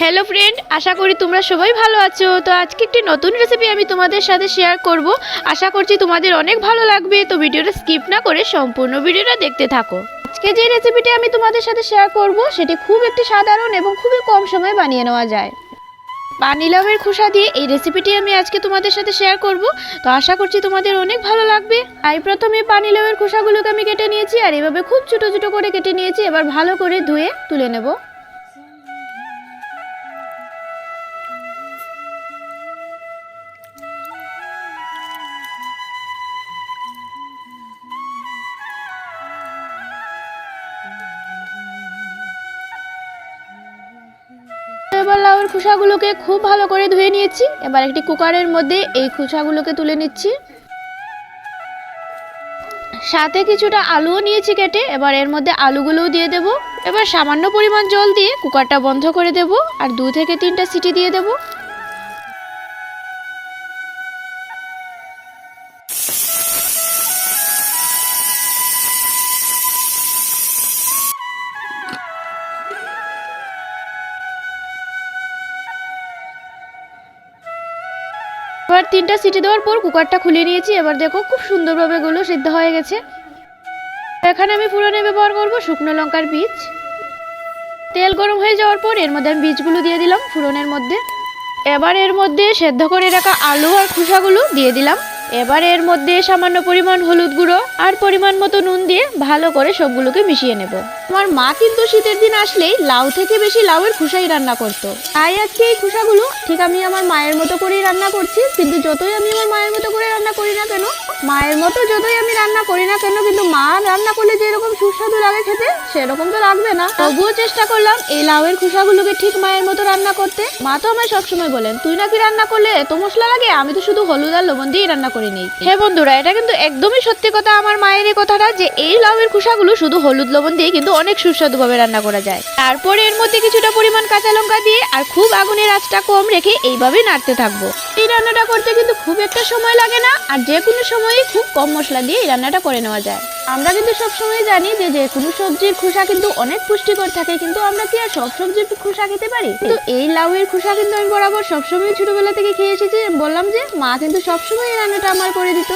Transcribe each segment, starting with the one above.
Hello friend আশা করি তোমরা সবাই ভালো আছো। তো আজকে একটি নতুন রেসিপি আমি তোমাদের সাথে শেয়ার করব। আশা করছি তোমাদের অনেক ভালো লাগবে, তো ভিডিওটা স্কিপ না করে সম্পূর্ণ ভিডিওটা দেখতে থাকো। আজকে যে রেসিপিটি আমি তোমাদের সাথে শেয়ার করব, সেটি খুব একটি সাধারণ এবং খুবই কম সময়ে বানিয়ে নেওয়া যায়। পানিলামের খোসা দিয়ে এই রেসিপিটি আমি আজকে তোমাদের সাথে শেয়ার করব। তো আশা করছি তোমাদের অনেক ভালো লাগবে। আর প্রথমে পানিলামের খোসাগুলোকে আমি কেটে নিয়েছি, আর এভাবে খুব ছোটো ছোটো করে কেটে নিয়েছি, এবার ভালো করে ধুয়ে তুলে নেব। এবার লাউয়ের খোসাগুলোকে খুব ভালো করে ধুয়ে নিয়েছি। এবার একটি কুকারের মধ্যে এই খোসাগুলোকে তুলে নিচ্ছি। সাথে কিছুটা আলুও নিয়েছি কেটে, এবার এর মধ্যে আলুগুলোও দিয়ে দেব। এবার সামান্য পরিমাণ জল দিয়ে কুকারটা বন্ধ করে দেব আর দু থেকে তিনটা সিটি দিয়ে দেব। তিনটা সিটি দেওয়ার পর কুকারটা খুলে নিয়েছি। এবার দেখো খুব সুন্দরভাবে গুলো সিদ্ধ হয়ে গেছে। এখানে আমি ফুরনে ব্যবহার করব শুকনো লঙ্কার বীজ। তেল গরম হয়ে যাওয়ার পর এর মধ্যে আমি বীজগুলো দিয়ে দিলাম ফুরনের মধ্যে। এবার এর মধ্যে সেদ্ধ করে রাখা আলু আর খোসাগুলো দিয়ে দিলাম। এবার এর মধ্যে সামান্য পরিমাণ হলুদ গুঁড়ো আর পরিমাণ মতো নুন দিয়ে ভালো করে সবগুলোকে মিশিয়ে নেব আমার মা কিন্তু শীতের দিন আসলেই লাউ থেকে বেশি লাউয়ের খোসাই রান্না করত। তাই আজকে এই খোসাগুলো ঠিক আমি আমার মায়ের মতো করেই রান্না করছি, কিন্তু যতই আমি আমার মায়ের মতো করে রান্না করি না কেন মায়ের মতো যতই আমি রান্না করি না কেন, কিন্তু মা রান্না করলে যেরকম সুস্বাদু লাগে খেতে, সেরকম তো লাগবে না। তবুও চেষ্টা করলাম এই লাউয়ের খোসাগুলোকে ঠিক মায়ের মতো রান্না করতে। মা তো আমায় সবসময় বলেন, তুই নাকি রান্না করলে এত মশলা লাগে? আমি তো শুধু হলুদ আর লবণ দিয়েই রান্না করে নিই। হ্যাঁ বন্ধুরা, এটা কিন্তু একদমই সত্যি কথা। আমার মায়ের এই কথাটা যে এই লাউয়ের খোসাগুলো শুধু হলুদ, লবণ দিয়ে কিন্তু অনেক সুস্বাদু ভাবে রান্না করা যায়। তারপরে এর মধ্যে কিছুটা পরিমাণ কাঁচা লঙ্কা দিয়ে আর খুব আগুনের আঁচটা কম রেখে এইভাবে নাড়তে থাকব। এই রান্নাটা করতে কিন্তু খুব একটা সময় লাগে না, আর যে কোনো সময়ই খুব কম মশলা দিয়ে এই রান্নাটা করে নেওয়া যায়। আমরা কিন্তু সবসময় জানি যে যে কোনো সবজির খোসা কিন্তু অনেক পুষ্টিকর থাকে, কিন্তু আমরা কি আর সব সবজির খোসা খেতে পারি? কিন্তু এই লাউ এর খোসা কিন্তু আমি বরাবর সবসময় ছোটবেলা থেকে খেয়ে এসেছি, বললাম যে মা কিন্তু সবসময় এই রান্নাটা আমার করে দিত।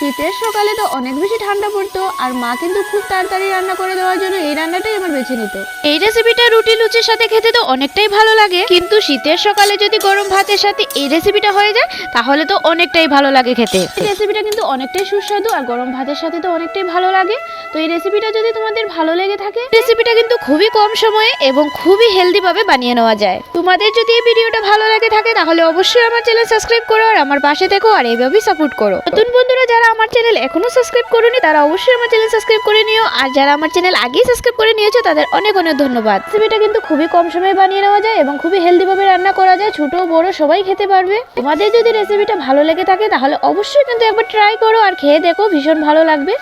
শীতের সকালে তো অনেক বেশি ঠান্ডা পড়তো আর মা কিন্তু খুব তাড়াতাড়ি রান্না করে দেওয়ার জন্য এই রান্নাটাই আমার বেছে নিত। এই রেসিপিটা রুটি লুচির সাথে খেতে তো অনেকটাই ভালো লাগে। কিন্তু শীতের সকালে যদি গরম ভাতের সাথে এই রেসিপিটা হয়ে যায় তাহলে তো অনেকটাই ভালো লাগে খেতে। এই রেসিপিটা কিন্তু অনেকটাই সুস্বাদু আর গরম ভাতের সাথে তো অনেকটাই ভালো লাগে। তো এই রেসিপিটা যদি তোমাদের ভালো লেগে থাকে রেসিপিটা কিন্তু খুবই কম সময়ে এবং খুবই হেলদি ভাবে বানিয়ে নেওয়া যায়। তোমাদের যদি এই ভিডিওটা ভালো লাগে থাকে তাহলে অবশ্যই আমার চ্যানেল সাবস্ক্রাইব করো আর আমার পাশে থেকো আর এইভাবেই সাপোর্ট করো। নতুন বন্ধুরা যারা আমার চ্যানেল এখনও সাবস্ক্রাইব করেনি, তারা অবশ্যই আমার চ্যানেল সাবস্ক্রাইব করে নিও। আর যারা আমার চ্যানেল আগেই সাবস্ক্রাইব করে নিয়েছো, তাদের অনেক অনেক ধন্যবাদ। রেসিপিটা কিন্তু খুবই কম সময়ে বানিয়ে নেওয়া যায় এবং খুবই হেলদিভাবে রান্না করা যায়, ছোট, বড়, সবাই খেতে পারবে। তোমাদের যদি রেসিপিটা ভালো লেগে থাকে, তাহলে অবশ্যই কিন্তু একবার ট্রাই করো আর খেয়ে দেখো, ভীষণ ভালো লাগবে।